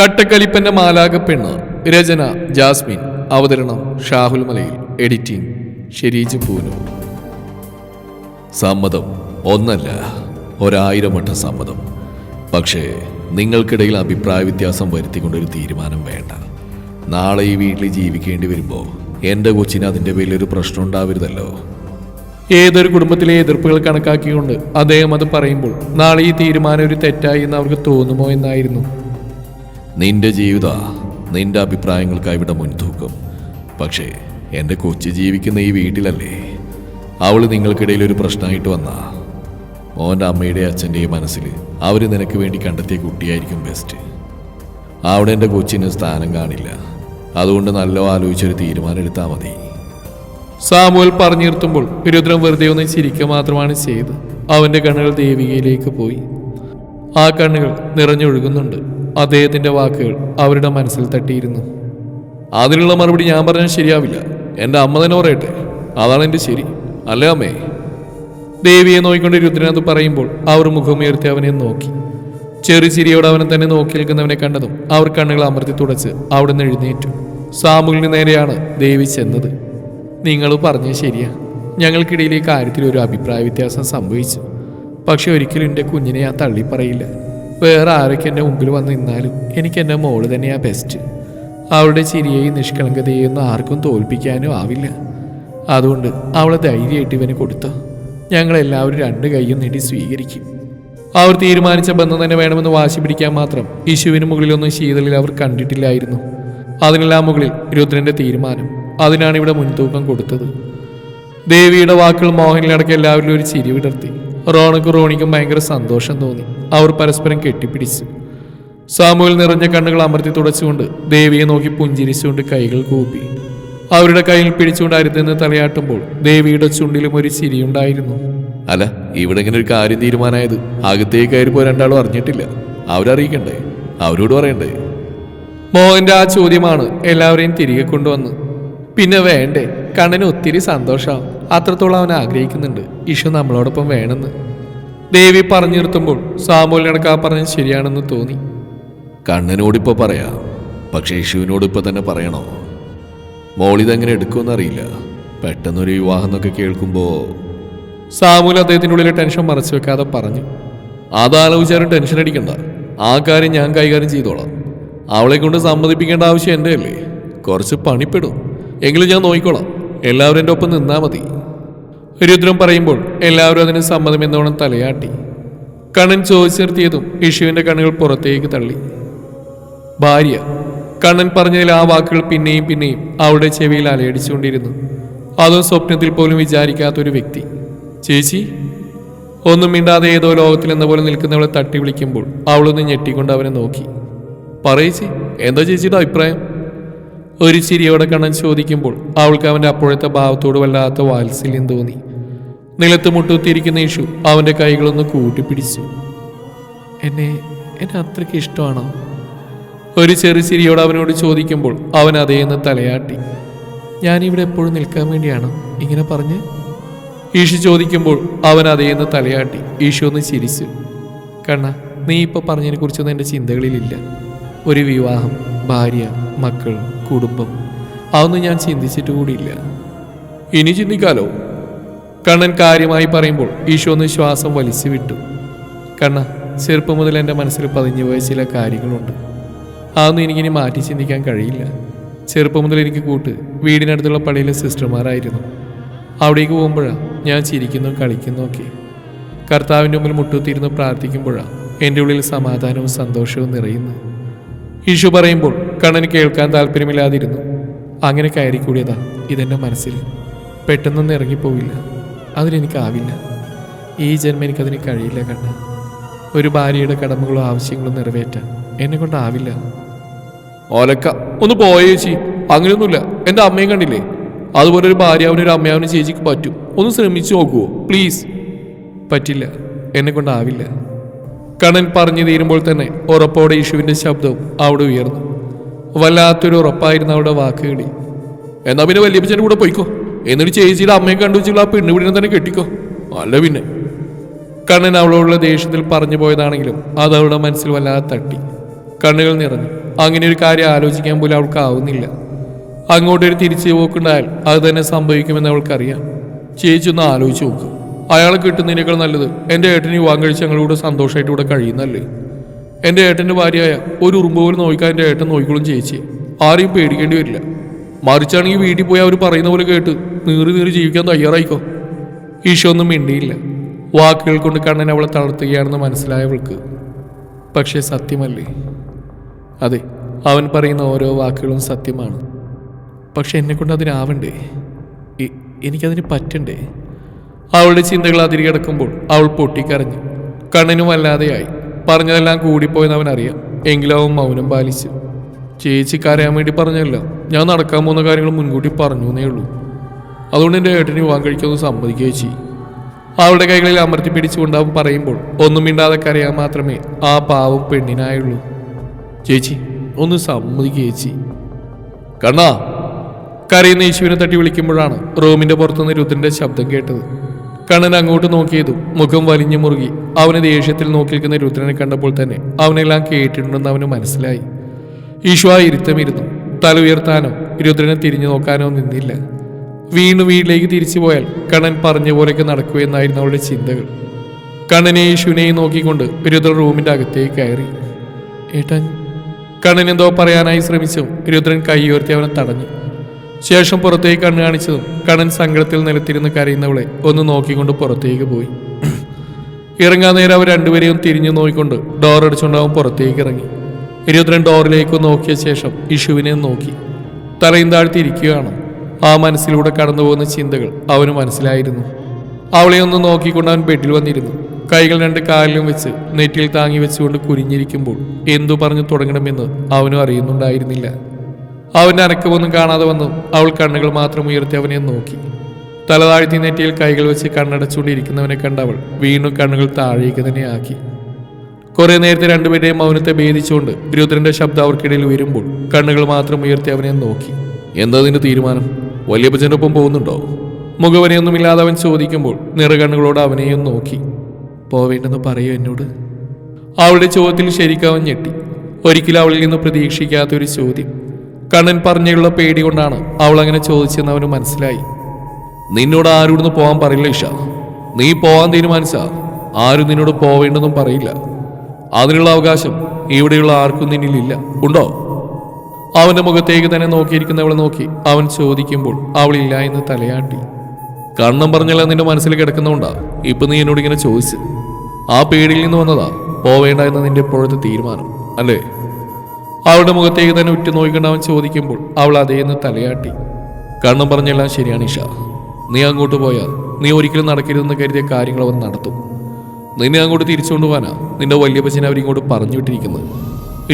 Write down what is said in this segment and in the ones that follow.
കട്ടക്കലിപ്പന്റെ മാലാകപ്പെണ്ണ് രചന Jasmine. അവതരണം ഷാഹുൽ മലയിൽ. Editing Shereej പൂനു സമ്മതം ഒന്നല്ല ഒരായിരം വട്ടം സമ്മതം. പക്ഷേ നിങ്ങൾക്കിടയിൽ അഭിപ്രായ വ്യത്യാസം വരുത്തിക്കൊണ്ടൊരു തീരുമാനം വേണ്ട. നാളെ ഈ വീട്ടിൽ ജീവിക്കേണ്ടി വരുമ്പോൾ എന്റെ കൊച്ചിന് അതിന്റെ പേരിലൊരു പ്രശ്നം ഉണ്ടാവരുതല്ലോ. ഏതൊരു കുടുംബത്തിലെ എതിർപ്പുകൾ കണക്കാക്കിക്കൊണ്ട് അദ്ദേഹം അത് പറയുമ്പോൾ നാളെ ഈ തീരുമാനം ഒരു തെറ്റായി എന്ന് അവർക്ക് തോന്നുമോ എന്നായിരുന്നു. നിന്റെ ജീവിത നിന്റെ അഭിപ്രായങ്ങൾക്കായി ഇവിടെ മുൻതൂക്കം. പക്ഷേ എന്റെ കൊച്ചു ജീവിക്കുന്ന ഈ വീട്ടിലല്ലേ? അവൾ നിങ്ങൾക്കിടയിൽ ഒരു പ്രശ്നമായിട്ട് വന്ന. മോന്റെ അമ്മയുടെ അച്ഛന്റെയും മനസ്സിൽ അവർ നിനക്ക് വേണ്ടി കണ്ടെത്തിയ കുട്ടിയായിരിക്കും ബെസ്റ്റ് അവിടെ എന്റെ കൊച്ചിന് സ്ഥാനം കാണില്ല. അതുകൊണ്ട് നല്ല ആലോചിച്ചൊരു തീരുമാനം എടുത്താൽ മതി. സാമുവൽ പറഞ്ഞു നിർത്തുമ്പോൾ രുദ്രം വെറുതെ ഒന്ന് ചിരിക്കുക മാത്രമാണ് ചെയ്ത് അവന്റെ കണ്ണുകൾ ദേവികയിലേക്ക് പോയി. ആ കണ്ണുകൾ നിറഞ്ഞൊഴുകുന്നുണ്ട്. അദ്ദേഹത്തിന്റെ വാക്കുകൾ അവരുടെ മനസ്സിൽ തട്ടിയിരുന്നു. അതിനുള്ള മറുപടി ഞാൻ പറഞ്ഞാൽ ശരിയാവില്ല. എന്റെ അമ്മ തന്നെ പറയട്ടെ. അതാണ് എന്റെ ശരി. അല്ലേ അമ്മേ? ദേവിയെ നോക്കിക്കൊണ്ട് രുദ്രനാഥ് പറയുമ്പോൾ അവർ മുഖമുയർത്തി അവനെ നോക്കി. ചെറു ചിരിയോടെ അവനെ തന്നെ നോക്കി നിൽക്കുന്നവനെ കണ്ടതും അവർ കണ്ണുകൾ അമർത്തി തുടച്ച് അവിടെ നിന്ന് എഴുന്നേറ്റു. സാമുവിന് നേരെയാണ് ദേവി ചെന്നത്. നിങ്ങൾ പറഞ്ഞത് ശരിയാ. ഞങ്ങൾക്കിടയിൽ ഈ കാര്യത്തിൽ ഒരു അഭിപ്രായ വ്യത്യാസം സംഭവിച്ചു. പക്ഷെ ഒരിക്കലും എന്റെ കുഞ്ഞിനെ ഞാൻ തള്ളി പറയില്ല വേറെ ആരൊക്കെ എന്റെ മുമ്പിൽ വന്ന് നിന്നാലും എനിക്ക് എന്റെ മോൾ തന്നെയാണ് ബെസ്റ്റ് അവളുടെ ചിരിയെയും നിഷ്കളങ്കതയെയും ഒന്നും ആർക്കും തോൽപ്പിക്കാനും ആവില്ല. അതുകൊണ്ട് അവളെ ധൈര്യമായിട്ട് ഇവന് കൊടുത്ത. ഞങ്ങളെല്ലാവരും രണ്ട് കൈയും നീട്ടി സ്വീകരിക്കും. അവർ തീരുമാനിച്ച ബന്ധം തന്നെ വേണമെന്ന് വാശി പിടിക്കാൻ മാത്രം യേശുവിന് മുകളിലൊന്നും ശീതളിൽ അവർ കണ്ടിട്ടില്ലായിരുന്നു. അതിനെല്ലാം മുകളിൽ രുദ്രന്റെ തീരുമാനം. അതിനാണ് ഇവിടെ മുൻതൂക്കം കൊടുത്തത്. ദേവിയുടെ വാക്കുകൾ മോഹനിലടക്കം എല്ലാവരിലും ഒരു ചിരി വിടർത്തി. റോണക്കും റോണിക്കും ഭയങ്കര സന്തോഷം തോന്നി. അവർ പരസ്പരം കെട്ടിപ്പിടിച്ചു. സാമുവിൽ നിറഞ്ഞ കണ്ണുകൾ അമർത്തി തുടച്ചുകൊണ്ട് ദേവിയെ നോക്കി പുഞ്ചിരിച്ചുകൊണ്ട് കൈകൾ കൂപ്പി. അവരുടെ കയ്യിൽ പിടിച്ചുകൊണ്ട് അരുതെന്ന് തലയാട്ടുമ്പോൾ ദേവിയുടെ ചുണ്ടിലും ഒരു ചിരിയുണ്ടായിരുന്നു. അല്ല ഇവിടെ ഇങ്ങനെ ഒരു കാര്യം തീരുമാനമായത് അകത്തേക്ക് കയറിപ്പോ രണ്ടാളും അറിഞ്ഞിട്ടില്ല. അവരറിയിക്കണ്ടേ? അവരോട് പറയണ്ടേ? മോഹന്റെ ആ ചോദ്യമാണ് എല്ലാവരെയും തിരികെ കൊണ്ടുവന്ന്. പിന്നെ വേണ്ടേ? കണ്ണന് ഒത്തിരി സന്തോഷമാവും അത്രത്തോളം അവൻ ആഗ്രഹിക്കുന്നുണ്ട്. ഇഷു നമ്മളോടൊപ്പം വേണമെന്ന്. ദേവി പറഞ്ഞു നിർത്തുമ്പോൾ സാമൂലിനടക്കാ പറഞ്ഞത് ശരിയാണെന്ന് തോന്നി. കണ്ണനോടിപ്പോ പറയാം. പക്ഷെ ഇഷുവിനോട് ഇപ്പൊ തന്നെ പറയണോ? മോളിതെങ്ങനെ എടുക്കുമെന്നറിയില്ല പെട്ടെന്നൊരു വിവാഹം എന്നൊക്കെ കേൾക്കുമ്പോ സാമൂൽ അദ്ദേഹത്തിന്റെ ഉള്ളിലെ ടെൻഷൻ മറച്ചു വെക്കാതെ പറഞ്ഞു. അതാലോചിച്ചാലും ടെൻഷൻ അടിക്കണ്ട. ആ കാര്യം ഞാൻ കൈകാര്യം ചെയ്തോളാം. അവളെ കൊണ്ട് സമ്മതിപ്പിക്കേണ്ട ആവശ്യം എന്റെ അല്ലേ? കുറച്ച് പണിപ്പെടും. എങ്കിലും ഞാൻ നോക്കിക്കോളാം. എല്ലാവരും എന്റെ ഒപ്പം നിന്നാ മതി. രുദ്രം പറയുമ്പോൾ എല്ലാവരും അതിന് സമ്മതം എന്നോണം തലയാട്ടി. കണ്ണൻ ചോദിച്ചു നിർത്തിയതും യേശുവിന്റെ കണ്ണുകൾ പുറത്തേക്ക് തള്ളി. ഭാര്യ കണ്ണൻ പറഞ്ഞതിൽ ആ വാക്കുകൾ പിന്നെയും പിന്നെയും അവളുടെ ചെവിയിൽ അലയടിച്ചുകൊണ്ടിരുന്നു. അതും സ്വപ്നത്തിൽ പോലും വിചാരിക്കാത്തൊരു വ്യക്തി. ചേച്ചി ഒന്നും മിണ്ടാതെ ഏതോ ലോകത്തിൽ എന്ന പോലെ നിൽക്കുന്നവളെ തട്ടി വിളിക്കുമ്പോൾ അവളൊന്ന് ഞെട്ടിക്കൊണ്ട് അവനെ നോക്കി. പറയേച്ചി എന്താ ചേച്ചിയുടെ അഭിപ്രായം? ഒരു ചിരിയോടെ കണ്ണൻ ചോദിക്കുമ്പോൾ അവൾക്ക് അവന്റെ അപ്പോഴത്തെ ഭാവത്തോട് വല്ലാത്ത വാത്സല്യം തോന്നി. നിലത്ത് മുട്ടുത്തിരിക്കുന്ന യേശു അവന്റെ കൈകളൊന്ന് കൂട്ടിപ്പിടിച്ചു. എന്നെ എന്നെ അത്രയ്ക്ക് ഇഷ്ടമാണോ? ഒരു ചെറു ചിരിയോട് അവനോട് ചോദിക്കുമ്പോൾ അവൻ അതേന്ന് തലയാട്ടി. ഞാനിവിടെ എപ്പോഴും നിൽക്കാൻ വേണ്ടിയാണോ ഇങ്ങനെ പറഞ്ഞ്. ഈഷു ചോദിക്കുമ്പോൾ അവൻ അതേന്ന് തലയാട്ടി. ഈഷു ഒന്ന് ചിരിച്ചു. കണ്ണ നീ ഇപ്പോൾ പറഞ്ഞതിനെ കുറിച്ചൊന്നും എന്റെ ചിന്തകളിലില്ല. ഒരു വിവാഹം ഭാര്യ മക്കൾ കുടുംബം. അതൊന്നും ഞാൻ ചിന്തിച്ചിട്ട് കൂടിയില്ല ഇനി ചിന്തിക്കാലോ? കണ്ണൻ കാര്യമായി പറയുമ്പോൾ ഈശോ ഒന്ന് ശ്വാസം വലിച്ചു വിട്ടു. കണ്ണ ചെറുപ്പം മുതൽ എന്റെ മനസ്സിൽ പതിഞ്ഞു പോയ ചില കാര്യങ്ങളുണ്ട്. അതൊന്നും എനിക്കിനി മാറ്റി ചിന്തിക്കാൻ കഴിയില്ല. ചെറുപ്പം മുതൽ എനിക്ക് കൂട്ട് വീടിനടുത്തുള്ള പള്ളിയിലെ സിസ്റ്റർമാരായിരുന്നു. അവിടേക്ക് പോകുമ്പോഴാണ് ഞാൻ ചിരിക്കുന്നു കളിക്കുന്നു ഒക്കെ. കർത്താവിന്റെ മുമ്പിൽ മുട്ടുത്തിരുന്ന് പ്രാർത്ഥിക്കുമ്പോഴാണ് എന്റെ ഉള്ളിൽ സമാധാനവും സന്തോഷവും നിറയുന്നു ഈശോ പറയുമ്പോൾ കണ്ണന് കേൾക്കാൻ താല്പര്യമില്ലാതിരുന്നു. അങ്ങനെ കയറിക്കൂടിയതാ ഇതെന്റെ മനസ്സിൽ. പെട്ടെന്നൊന്നും ഇറങ്ങിപ്പോവില്ല. അതിനെനിക്കാവില്ല ഈ ജന്മം എനിക്കതിന് കഴിയില്ല കണ്ണ ഒരു ഭാര്യയുടെ കടമകളോ ആവശ്യങ്ങളോ നിറവേറ്റാൻ എന്നെ കൊണ്ടാവില്ല. ഓലക്ക ഒന്ന് പോയേ ചേച്ചി. അങ്ങനെയൊന്നുമില്ല. എന്റെ അമ്മയും കണ്ടില്ലേ? അതുപോലെ ഒരു ഭാര്യ ഒരു അമ്മയാവിനും ചേച്ചിക്ക് പറ്റും. ഒന്ന് ശ്രമിച്ചു നോക്കുവോ? പ്ലീസ്. പറ്റില്ല. എന്നെ കൊണ്ടാവില്ല. കണ്ണൻ പറഞ്ഞു തീരുമ്പോൾ തന്നെ ഉറപ്പോടെ യേശുവിന്റെ ശബ്ദവും അവിടെ ഉയർന്നു. വല്ലാത്തൊരു ഉറപ്പായിരുന്നു അവിടെ വാക്കുകളി എന്നാ പിന്നെ വല്യപ്പച്ചന്റെ കൂടെ പോയിക്കോ. എന്നിട്ട് ചേച്ചിയുടെ അമ്മയെ കണ്ടു വെച്ചാൽ ആ പെണ്ണുപിടിനെ തന്നെ കെട്ടിക്കോ. അല്ല പിന്നെ. കണ്ണൻ അവളോടുള്ള ദേഷ്യത്തിൽ പറഞ്ഞു പോയതാണെങ്കിലും അത് അവളുടെ മനസ്സിൽ വല്ലാതെ തട്ടി. കണ്ണുകൾ നിറഞ്ഞു. അങ്ങനെ ഒരു കാര്യം ആലോചിക്കാൻ പോലും അവൾക്ക് ആവുന്നില്ല. അങ്ങോട്ടൊരു തിരിച്ചു പോക്കുണ്ടായാൽ അത് തന്നെ സംഭവിക്കുമെന്ന് അവൾക്കറിയാം. ചേച്ചി ഒന്ന് ആലോചിച്ച് നോക്കും. അയാളെ കിട്ടുന്നതിനേക്കാൾ നല്ലത് എന്റെ ഏട്ടന് വിവാഹം കഴിച്ച് ഞങ്ങളുടെ സന്തോഷമായിട്ട് ഇവിടെ കഴിയുന്നല്ലേ എന്റെ ഏട്ടന്റെ ഭാര്യയായ ഒരു ഉറുമ്പ് പോലും നോക്കാൻ എന്റെ ഏട്ടൻ നോക്കിക്കോളും ചേച്ചി. ആരെയും പേടിക്കേണ്ടി വരില്ല. മറിച്ചാണെങ്കിൽ വീട്ടിൽ പോയി അവർ പറയുന്ന പോലെ കേട്ട് നീറി നീറി ജീവിക്കാൻ തയ്യാറായിക്കോ? ഈശോ ഒന്നും മിണ്ടിയില്ല. വാക്കുകൾ കൊണ്ട് കണ്ണൻ അവളെ തളർത്തുകയാണെന്ന് മനസ്സിലായവൾക്ക്. പക്ഷേ സത്യമല്ലേ? അതെ അവൻ പറയുന്ന ഓരോ വാക്കുകളും സത്യമാണ്. പക്ഷെ എന്നെക്കൊണ്ട് അതിനാവണ്ടേ എനിക്കതിന് പറ്റണ്ടേ? അവളുടെ ചിന്തകൾ അതിരികിടക്കുമ്പോൾ അവൾ പൊട്ടിക്കരഞ്ഞു. കണ്ണനും വല്ലാതെയായി പറഞ്ഞതെല്ലാം കൂടിപ്പോയെന്ന് അവൻ അറിയാം എങ്കിലും അവൻ മൗനം പാലിച്ചു. ചേച്ചി കരയാൻ വേണ്ടി പറഞ്ഞല്ല ഞാൻ നടക്കാൻ പോകുന്ന കാര്യങ്ങൾ മുൻകൂട്ടി പറഞ്ഞു എന്നേ ഉള്ളൂ. അതുകൊണ്ട് എന്റെ ഏട്ടന് വിവാഹം കഴിക്കുമെന്ന് സമ്മതിക്കുകയും ചെയ്യും. അവളുടെ കൈകളിൽ അമർത്തി പിടിച്ചുകൊണ്ട് അവൻ പറയുമ്പോൾ ഒന്നും മിണ്ടാതെ കരയാൻ മാത്രമേ ആ പാവം പെണ്ണിനായുള്ളൂ. ചേച്ചി ഒന്ന് സമ്മതിക്കുക ചേച്ചി കണ്ണാ. കരയുന്ന യേശുവിനെ തട്ടി വിളിക്കുമ്പോഴാണ് റൂമിന്റെ പുറത്തുനിന്ന് രുദ്രന്റെ ശബ്ദം കേട്ടത്. കണ്ണൻ അങ്ങോട്ട് നോക്കിയതു മുഖം വലിഞ്ഞു മുറുകി. അവനെ ദേഷ്യത്തിൽ നോക്കി നിൽക്കുന്ന രുദ്രനെ കണ്ടപ്പോൾ തന്നെ അവനെല്ലാം കേട്ടിട്ടുണ്ടെന്ന് അവന് മനസ്സിലായി. ഈശോ ആ ഇരുത്തമിരുന്നു. തല ഉയർത്താനോ രുദ്രനെ തിരിഞ്ഞു നോക്കാനോ നിന്നില്ല. വീണ്ടും വീട്ടിലേക്ക് തിരിച്ചു പോയാൽ കണ്ണൻ പറഞ്ഞ പോലെയൊക്കെ നടക്കുമെന്നായിരുന്നു അവളുടെ ചിന്തകൾ. കണ്ണനെ യേശുവിനെയും നോക്കിക്കൊണ്ട് രുദ്രൻ റൂമിന്റെ അകത്തേക്ക് കയറി. ഏട്ടൻ കണ്ണൻ എന്തോ പറയാനായി ശ്രമിച്ചു. രുദ്രൻ കൈ ഉയർത്തി അവനെ തടഞ്ഞു. ശേഷം പുറത്തേക്ക് കണ്ണു കാണിച്ചതും കണ്ണൻ സങ്കടത്തിൽ നിലത്തിരുന്ന് കരയുന്നവളെ ഒന്ന് നോക്കിക്കൊണ്ട് പുറത്തേക്ക് പോയി. ഇറങ്ങാൻ നേരം അവർ രണ്ടുപേരെയും തിരിഞ്ഞു നോക്കിക്കൊണ്ട് ഡോർ അടിച്ചുകൊണ്ട് പുറത്തേക്ക് ഇറങ്ങി. ഇരുപത്തിരണ്ട് ഡോറിലേക്ക് നോക്കിയ ശേഷം ഇഷുവിനെ നോക്കി. തലയും താഴ്ത്തിയിരിക്കുകയാണ് ആ മനസ്സിലൂടെ കടന്നു പോകുന്ന ചിന്തകൾ അവന് മനസ്സിലായിരുന്നു. അവളെ ഒന്ന് നോക്കിക്കൊണ്ട് അവൻ ബെഡിൽ വന്നിരുന്നു. കൈകൾ രണ്ട് കാലിലും വെച്ച് നെറ്റിയിൽ താങ്ങി വെച്ചുകൊണ്ട് കുരിഞ്ഞിരിക്കുമ്പോൾ എന്തു പറഞ്ഞു തുടങ്ങണമെന്ന് അവനും അറിയുന്നുണ്ടായിരുന്നില്ല. അവന്റെ അനക്കമൊന്നും കാണാതെ വന്നു. അവൾ കണ്ണുകൾ മാത്രം ഉയർത്തി അവനെ നോക്കി. തലതാഴ്ത്തി നെറ്റിയിൽ കൈകൾ വെച്ച് കണ്ണടച്ചുകൊണ്ടിരിക്കുന്നവനെ കണ്ട അവൾ വീണ്ടും കണ്ണുകൾ താഴേക്ക് തന്നെ ആക്കി. കുറെ നേരത്തെ രണ്ടുപേരെയും മൗനത്തെ ഭേദിച്ചുകൊണ്ട് രുദ്രന്റെ ശബ്ദം അവർക്കിടയിൽ ഉയരുമ്പോൾ കണ്ണുകൾ മാത്രം ഉയർത്തി അവനെ നോക്കി. എന്താ നിന്റെ തീരുമാനം? വല്യപ്പച്ചന്റെ ഒപ്പം പോകുന്നുണ്ടോ? മുഖവനെയൊന്നുമില്ലാതെ അവൻ ചോദിക്കുമ്പോൾ നിറകണ്ണുകളോട് അവനെയും നോക്കി. പോവേണ്ടെന്ന് പറയൂ എന്നോട്. അവളുടെ ചോദ്യത്തിൽ ശരിക്കും അവൻ ഞെട്ടി. ഒരിക്കലും അവളിൽ നിന്ന് പ്രതീക്ഷിക്കാത്ത ഒരു ചോദ്യം. കണ്ണൻ പറഞ്ഞുള്ള പേടി കൊണ്ടാണ് അവൾ അങ്ങനെ ചോദിച്ചെന്ന് അവന് മനസ്സിലായി. നിന്നോട് ആരോടൊന്നും പോകാൻ പറയില്ല ഇഷ. നീ പോകാൻ തീരുമാനിച്ച. ആരും നിന്നോട് പോവേണ്ടെന്നും പറയില്ല. അതിനുള്ള അവകാശം ഇവിടെയുള്ള ആർക്കും നിന്നിലില്ല ഉണ്ടോ? അവന്റെ മുഖത്തേക്ക് തന്നെ നോക്കിയിരിക്കുന്നവളെ നോക്കി അവൻ ചോദിക്കുമ്പോൾ അവളില്ല എന്ന് തലയാട്ടി. കണ്ണം പറഞ്ഞല്ല നിന്റെ മനസ്സിൽ കിടക്കുന്നോണ്ടാ ഇപ്പൊ നീ എന്നോട് ഇങ്ങനെ ചോദിച്ചു ആ പേടിയിൽ നിന്ന് വന്നതാ. പോവേണ്ട എന്ന നിന്റെ ഇപ്പോഴത്തെ തീരുമാനം. അല്ലേ? അവളുടെ മുഖത്തേക്ക് തന്നെ ഉറ്റു നോക്കിക്കൊണ്ട് അവൻ ചോദിക്കുമ്പോൾ അവൾ അതേന്ന് തലയാട്ടി. കണ്ണം പറഞ്ഞെല്ലാം ശരിയാണ് ഇഷ. നീ അങ്ങോട്ട് പോയാൽ നീ ഒരിക്കലും നടക്കരുതെന്ന് കരുതിയ കാര്യങ്ങൾ അവൻ നടത്തും. നിന്നെ അങ്ങോട്ട് തിരിച്ചുകൊണ്ട് പോകാനാ നിന്റെ വല്യപ്പച്ചനെ അവരിങ്ങോട്ട് പറഞ്ഞു വിട്ടിരിക്കുന്നത്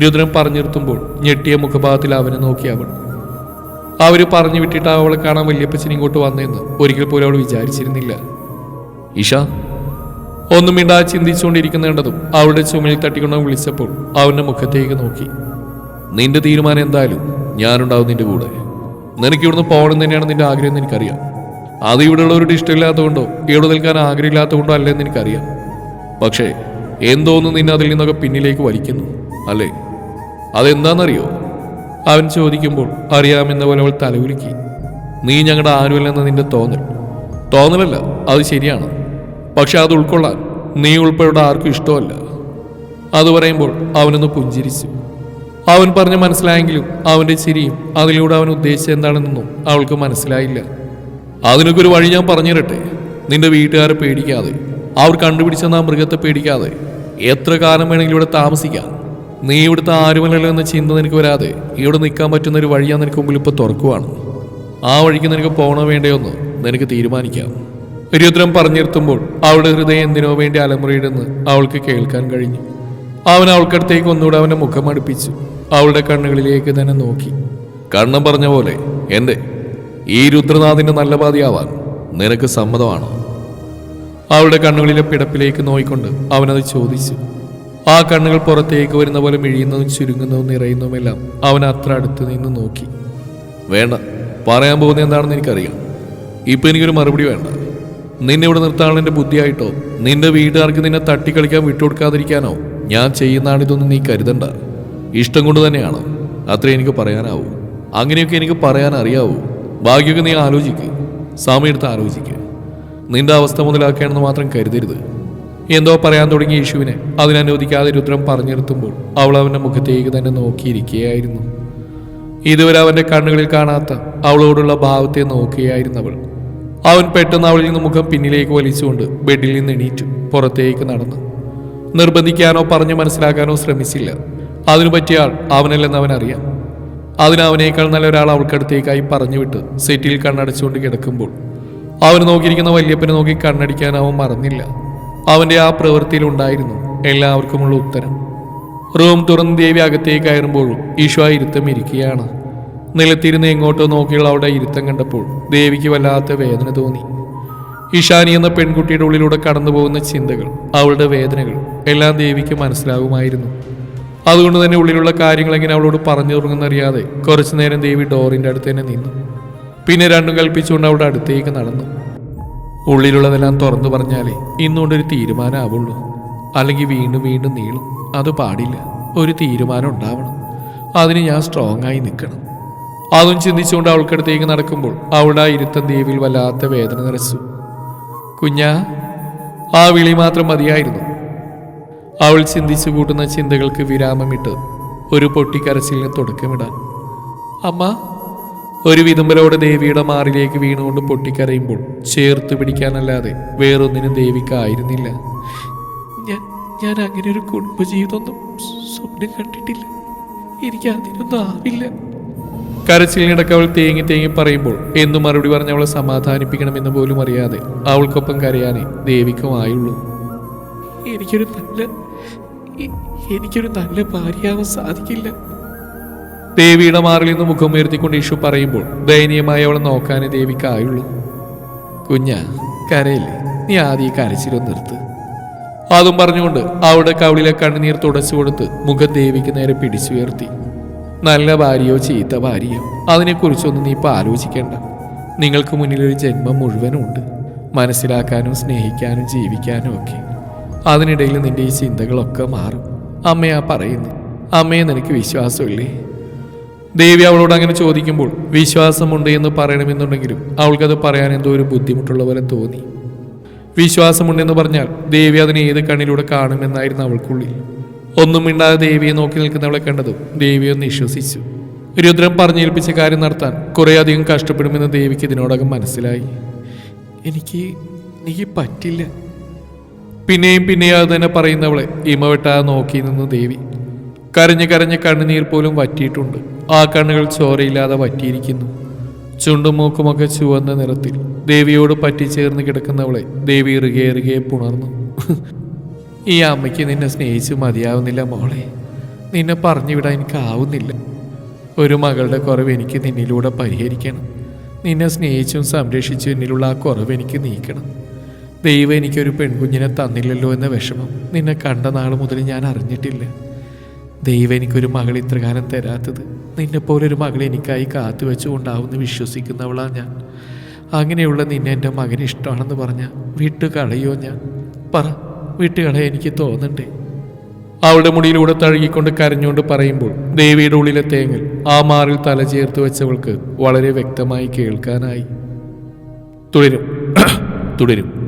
രുദ്രൻ പറഞ്ഞു നിർത്തുമ്പോൾ ഞെട്ടിയ മുഖഭാഗത്തിൽ അവനെ നോക്കി അവൾ. അവർ പറഞ്ഞു വിട്ടിട്ട് അവളെ കാണാൻ വല്യപ്പച്ചൻ ഇങ്ങോട്ട് വന്നെന്ന് ഒരിക്കൽ പോലും അവൾ വിചാരിച്ചിരുന്നില്ല. ഇഷ? ഒന്നും മിണ്ടാ ചിന്തിച്ചുകൊണ്ടിരിക്കുന്ന അവളുടെ ചുമലിൽ തട്ടിക്കൊണ്ട് വിളിച്ചപ്പോൾ അവന്റെ മുഖത്തേക്ക് നോക്കി. നിന്റെ തീരുമാനം എന്തായാലും ഞാനുണ്ടാവും നിന്റെ കൂടെ. നിനക്ക് ഇവിടുന്ന് പോകണം തന്നെയാണ് നിന്റെ ആഗ്രഹം എന്ന് എനിക്കറിയാം. അത് ഇവിടെ ഉള്ളവരുടെ ഇഷ്ടമില്ലാത്തതുകൊണ്ടോ ഇവിടെ നിൽക്കാൻ ആഗ്രഹമില്ലാത്തതുകൊണ്ടോ അല്ലെന്ന് എനിക്കറിയാം. പക്ഷേ എന്തോന്ന് നിന്നെ അതിൽ നിന്നൊക്കെ പിന്നിലേക്ക് വലിക്കുന്നു അല്ലേ? അതെന്താണെന്നറിയോ അവൻ ചോദിക്കുമ്പോൾ അറിയാമെന്ന പോലെ അവൾ തലകുലുക്കി. നീ ഞങ്ങളുടെ ആരുമല്ലെന്ന നിന്റെ തോന്നൽ. തോന്നലല്ല അത് ശരിയാണ്. പക്ഷെ അത് ഉൾക്കൊള്ളാൻ നീ ഉൾപ്പെടെ ആർക്കും ഇഷ്ടമല്ല. അത് പറയുമ്പോൾ അവനൊന്ന് പുഞ്ചിരിച്ചു. അവൻ പറഞ്ഞ് മനസ്സിലായെങ്കിലും അവന്റെ ചിരിയും അതിലൂടെ അവൻ ഉദ്ദേശിച്ചത് എന്താണെന്നൊന്നും അവൾക്ക് മനസ്സിലായില്ല. അതിനൊക്കെ ഒരു വഴി ഞാൻ പറഞ്ഞു തരട്ടെ നിന്റെ വീട്ടുകാരെ പേടിക്കാതെ അവർ കണ്ടുപിടിച്ചെന്ന ആ മൃഗത്തെ പേടിക്കാതെ എത്ര കാലം വേണമെങ്കിലും ഇവിടെ താമസിക്കാം? നീ ഇവിടുത്തെ ആരുമല്ലല്ലോ എന്ന ചിന്ത നിനക്ക് വരാതെ ഇവിടെ നിൽക്കാൻ പറ്റുന്ന ഒരു വഴി ഞാൻ നിനക്ക് മുമ്പിൽ ഇപ്പോൾ തുറക്കുവാണ്. ആ വഴിക്ക് നിനക്ക് പോകണോ വേണ്ടയോ എന്ന് നിനക്ക് തീരുമാനിക്കാം. രുദ്രം പറഞ്ഞിരുത്തുമ്പോൾ അവളുടെ ഹൃദയം എന്തിനോ വേണ്ടി അലമുറയിടുന്ന് അവൾക്ക് കേൾക്കാൻ കഴിഞ്ഞു. അവൻ അവൾക്കടുത്തേക്ക് ഒന്നുകൂടെ അവന്റെ മുഖം അടുപ്പിച്ചു. അവളുടെ കണ്ണുകളിലേക്ക് തന്നെ നോക്കി. കണ്ണം പറഞ്ഞ പോലെ എന്റെ ഈ രുദ്രനാഥിന്റെ നല്ല പാതിയാവാൻ നിനക്ക് സമ്മതമാണോ? അവളുടെ കണ്ണുകളിലെ പിടപ്പിലേക്ക് നോയിക്കൊണ്ട് അവനത് ചോദിച്ചു. ആ കണ്ണുകൾ പുറത്തേക്ക് വരുന്ന പോലെ മിഴിയുന്നതും ചുരുങ്ങുന്നതും നിറയുന്നതുമെല്ലാം അവൻ അത്ര അടുത്ത് നിന്ന് നോക്കി. വേണ്ട പറയാൻ പോകുന്നത് എന്താണെന്ന് എനിക്കറിയാം. ഇപ്പൊ എനിക്കൊരു മറുപടി വേണ്ട. നിന്നെ ഇവിടെ നിർത്താനുള്ള എന്റെ ബുദ്ധിയായിട്ടോ? നിന്റെ വീട്ടുകാർക്ക് നിന്നെ തട്ടിക്കളിക്കാൻ വിട്ടുകൊടുക്കാതിരിക്കാനോ? ഞാൻ ചെയ്യുന്നതാണിതൊന്നും നീ കരുതണ്ട. ഇഷ്ടം കൊണ്ട് തന്നെയാണ്. അത്രേ എനിക്ക് പറയാനാവൂ. അങ്ങനെയൊക്കെ എനിക്ക് പറയാൻ അറിയാവൂ ഭാഗ്യമൊക്കെ നീ ആലോചിക്ക്. സമയെടുത്ത് ആലോചിക്ക്. നിന്റെ അവസ്ഥ മുതലാക്കുകയാണെന്ന് മാത്രം കരുതരുത്. എന്തോ പറയാൻ തുടങ്ങിയ യേശുവിനെ അതിനനുവദിക്കാതെ രുദ്രം പറഞ്ഞിരുത്തുമ്പോൾ അവൾ അവന്റെ മുഖത്തേക്ക് തന്നെ നോക്കിയിരിക്കുകയായിരുന്നു. ഇതുവരെ അവന്റെ കണ്ണുകളിൽ കാണാത്ത അവളോടുള്ള ഭാവത്തെ നോക്കുകയായിരുന്നു അവൾ അവൻ പെട്ടെന്ന് അവളിൽ നിന്ന് മുഖം പിന്നിലേക്ക് വലിച്ചുകൊണ്ട് ബെഡിൽ നിന്ന് എണീറ്റു പുറത്തേക്ക് നടന്നു. നിർബന്ധിക്കാനോ പറഞ്ഞു മനസ്സിലാക്കാനോ ശ്രമിച്ചില്ല. അതിനു പറ്റിയ ആൾ അവനല്ലെന്ന് അവൻ അറിയാം അതിന് അവനേക്കാൾ നല്ല ഒരാൾ അവൾക്കടുത്തേക്കായി പറഞ്ഞു വിട്ട് സെറ്റിൽ കണ്ണടച്ചുകൊണ്ട് കിടക്കുമ്പോൾ അവൻ നോക്കിയിരിക്കുന്ന വല്യപ്പനെ നോക്കി കണ്ണടിക്കാൻ അവൻ മറന്നില്ല. അവന്റെ ആ പ്രവൃത്തിയിലുണ്ടായിരുന്നു എല്ലാവർക്കുമുള്ള ഉത്തരം. റൂം തുറന്ന് ദേവി അകത്തേക്ക് കയറുമ്പോഴും ഈശോ ആ ഇരുത്തം ഇരിക്കുകയാണ്. നിലത്തിരുന്ന് എങ്ങോട്ടോ നോക്കിയുള്ള അവിടെ ഇരുത്തം കണ്ടപ്പോൾ ദേവിക്ക് വല്ലാത്ത വേദന തോന്നി. ഈശാനി എന്ന പെൺകുട്ടിയുടെ ഉള്ളിലൂടെ കടന്നു പോകുന്ന ചിന്തകൾ അവളുടെ വേദനകൾ എല്ലാം ദേവിക്ക് മനസ്സിലാകുമായിരുന്നു. അതുകൊണ്ട് തന്നെ ഉള്ളിലുള്ള കാര്യങ്ങൾ എങ്ങനെ അവളോട് പറഞ്ഞു തുടങ്ങുന്നറിയാതെ കുറച്ചു നേരം ദേവി ഡോറിന്റെ അടുത്ത് തന്നെ നിന്നു. പിന്നെ രണ്ടും കൽപ്പിച്ചുകൊണ്ട് അവളുടെ അടുത്തേക്ക് നടന്നു. ഉള്ളിലുള്ളതെല്ലാം തുറന്നു പറഞ്ഞാലേ ഇന്നുകൊണ്ടൊരു തീരുമാനമാവുള്ളൂ. അല്ലെങ്കിൽ വീണ്ടും വീണ്ടും നീളും. അത് പാടില്ല. ഒരു തീരുമാനം ഉണ്ടാവണം. അതിന് ഞാൻ സ്ട്രോങ് ആയി നിൽക്കണം. അതും ചിന്തിച്ചുകൊണ്ട് അവൾക്കടുത്തേക്ക് നടക്കുമ്പോൾ അവളുടെ ആ ഇരുത്തം ദേവിയിൽ വല്ലാത്ത വേദന നിറച്ചു. കുഞ്ഞാ ആ വിളി മാത്രം മതിയായിരുന്നു. അവൾ ചിന്തിച്ചു കൂട്ടുന്ന ചിന്തകൾക്ക് വിരാമമിട്ട് ഒരു പൊട്ടിക്കരച്ചിലിന് തുടക്കമിടാൻ. അമ്മ ഒരു വിതുമ്പലോടെ ദേവിയുടെ മാറിലേക്ക് വീണുകൊണ്ട് പൊട്ടിക്കരയുമ്പോൾ ചേർത്ത് പിടിക്കാനല്ലാതെ വേറൊന്നിനും ദേവിക്കായിരുന്നില്ല ഞാൻ ഞാൻ അങ്ങനെ ഒരു കുടുംബജീവിതമൊന്നും സ്വപ്നം കണ്ടിട്ടില്ല. എനിക്ക് അതിനൊന്നും ആവില്ല. കരച്ചിലിനിടക്ക് അവൾ തേങ്ങി തേങ്ങി പറയുമ്പോൾ എന്നു മറുപടി പറഞ്ഞ് അവളെ സമാധാനിപ്പിക്കണമെന്ന് പോലും അറിയാതെ അവൾക്കൊപ്പം കരയാനേ ദേവിക്കുമായുള്ളൂ എനിക്കൊരു നല്ല എനിക്കൊരു നല്ല ഭാര്യയാവാൻ സാധിക്കില്ല. ദേവിയുടെ മാറിൽ നിന്ന് മുഖം ഉയർത്തിക്കൊണ്ട് യേശു പറയുമ്പോൾ ദയനീയമായി അവളെ നോക്കാനേ ദേവിക്കായുള്ളൂ. കുഞ്ഞ കരയില്ലേ? നീ ആദ്യം കരച്ചിലൊന്ന് നിർത്ത്. അതും പറഞ്ഞുകൊണ്ട് അവിടെ കവിളിലെ കണ്ണുനീർ തുടച്ചു കൊടുത്ത് മുഖം ദേവിക്ക് നേരെ പിടിച്ചുയർത്തി. നല്ല ഭാര്യയോ ചീത്ത ഭാര്യയോ അതിനെക്കുറിച്ചൊന്നും നീ ഇപ്പം ആലോചിക്കേണ്ട. നിങ്ങൾക്ക് മുന്നിലൊരു ജന്മം മുഴുവനും ഉണ്ട് മനസ്സിലാക്കാനും സ്നേഹിക്കാനും ജീവിക്കാനും ഒക്കെ. അതിനിടയിൽ നിന്റെ ഈ ചിന്തകളൊക്കെ മാറും. അമ്മയാ പറയുന്നു. അമ്മയെ നിനക്ക് വിശ്വാസമില്ലേ? ദേവി അവളോട് അങ്ങനെ ചോദിക്കുമ്പോൾ വിശ്വാസമുണ്ട് എന്ന് പറയണമെന്നുണ്ടെങ്കിലും അവൾക്കത് പറയാൻ എന്തോ ഒരു ബുദ്ധിമുട്ടുള്ള പോലെ തോന്നി. വിശ്വാസമുണ്ടെന്ന് പറഞ്ഞാൽ ദേവി അതിനെ ഏത് കണ്ണിലൂടെ കാണുമെന്നായിരുന്നു അവൾക്കുള്ളിൽ. ഒന്നും മിണ്ടാതെ ദേവിയെ നോക്കി നിൽക്കുന്നവളെ കണ്ടതും ദേവി ഒന്ന് വിശ്വസിച്ചു. രുദ്രൻ പറഞ്ഞേൽപ്പിച്ച കാര്യം നടത്താൻ കുറേയധികം കഷ്ടപ്പെടുമെന്ന് ദേവിക്ക് ഇതിനോടകം മനസ്സിലായി. എനിക്ക് എനിക്ക് പറ്റില്ല. പിന്നെയും പിന്നെയും അത് തന്നെ പറയുന്നവളെ ഇമവെട്ടാ നോക്കി നിന്ന് ദേവി. കരഞ്ഞ് കരഞ്ഞ് കണ്ണുനീർ പോലും വറ്റിയിട്ടുണ്ട്. ആ കണ്ണുകൾ ചോരയില്ലാതെ വറ്റിയിരിക്കുന്നു. ചുണ്ടും മൂക്കുമൊക്കെ ചുവന്ന നിറത്തിൽ ദേവിയോട് പറ്റിച്ചേർന്ന് കിടക്കുന്നവളെ ദേവി ഇറുകെ ഇറുകെ പുണർന്നു. ഈ അമ്മയ്ക്ക് നിന്നെ സ്നേഹിച്ച് മതിയാവുന്നില്ല മോളെ. നിന്നെ പറഞ്ഞു വിടാൻ എനിക്കാവുന്നില്ല ഒരു മകളുടെ കുറവ് എനിക്ക് നിന്നിലൂടെ പരിഹരിക്കണം. നിന്നെ സ്നേഹിച്ചും സംരക്ഷിച്ചും എന്നിലുള്ള ആ കുറവ് എനിക്ക് നീക്കണം. ദൈവം എനിക്കൊരു പെൺകുഞ്ഞിനെ തന്നില്ലല്ലോ എന്ന വിഷമം നിന്നെ കണ്ട നാൾ മുതൽ ഞാൻ അറിഞ്ഞിട്ടില്ല. ദൈവം എനിക്കൊരു മകൾ ഇത്രകാലം തരാത്തത് നിന്നെപ്പോലെ ഒരു മകൾ എനിക്കായി കാത്തു വെച്ചുകൊണ്ടാവുമെന്ന് വിശ്വസിക്കുന്നവളാ ഞാൻ. അങ്ങനെയുള്ള നിന്നെ എന്റെ മകന് ഇഷ്ടമാണെന്ന് പറഞ്ഞാൽ വിട്ടു കളയോ ഞാൻ? പറ വിട്ടുകളയാൻ എനിക്ക് തോന്നണ്ടേ? അവളുടെ മുടിയിലൂടെ തഴുകിക്കൊണ്ട് കരഞ്ഞുകൊണ്ട് പറയുമ്പോൾ ദേവിയുടെ ഉള്ളിലെ തേങ്ങൽ ആ മാറിൽ തല ചേർത്ത് വെച്ചവൾക്ക് വളരെ വ്യക്തമായി കേൾക്കാനായി. തുടരും. തുടരും.